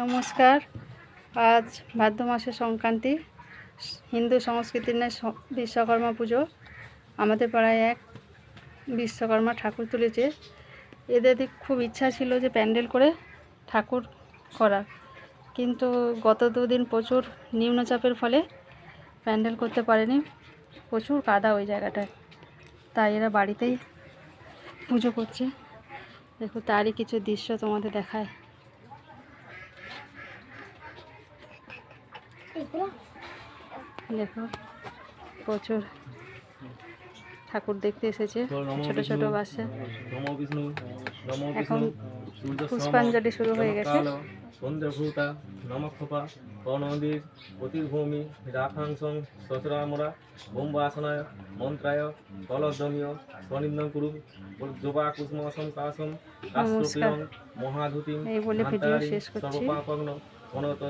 নমস্কার। আজ ভাদ্র মাসের সংক্রান্তি, হিন্দু সংস্কৃতির ন্যায় বিশ্বকর্মা পুজো। আমাদের পাড়ায় এক বিশ্বকর্মা ঠাকুর তুলেছে। এদের খুব ইচ্ছা ছিল যে প্যান্ডেল করে ঠাকুর করার। কিন্তু গত দুদিন প্রচুর নিম্নচাপের ফলে প্যান্ডেল করতে পারেনি। প্রচুর কাদা ওই জায়গাটায়। তাই এরা বাড়িতেই পুজো করছে। দেখো, তারই কিছু দৃশ্য তোমাদের দেখায়। দেখো প্রচুর ঠাকুর দেখতে এসেছে ছোট ছোট নম এখন পুষ্পাঞ্জলি শুরু হয়ে গেছে। সন্ধ্যাভূতা নমক্ষপা প্রণদীর প্রতিভূমি রাখাংসং সচরামরা বোম্বাসনায় মন্ত্রায় কলধ্বনীয় স্বনিন্দন কুরু জবা কুসুমাসম কাসম রাষ্ট্রপ্রিয়ং মহাধুতিম এই বলে ভিডিও শেষ করছি। সর্বপাপগ্ন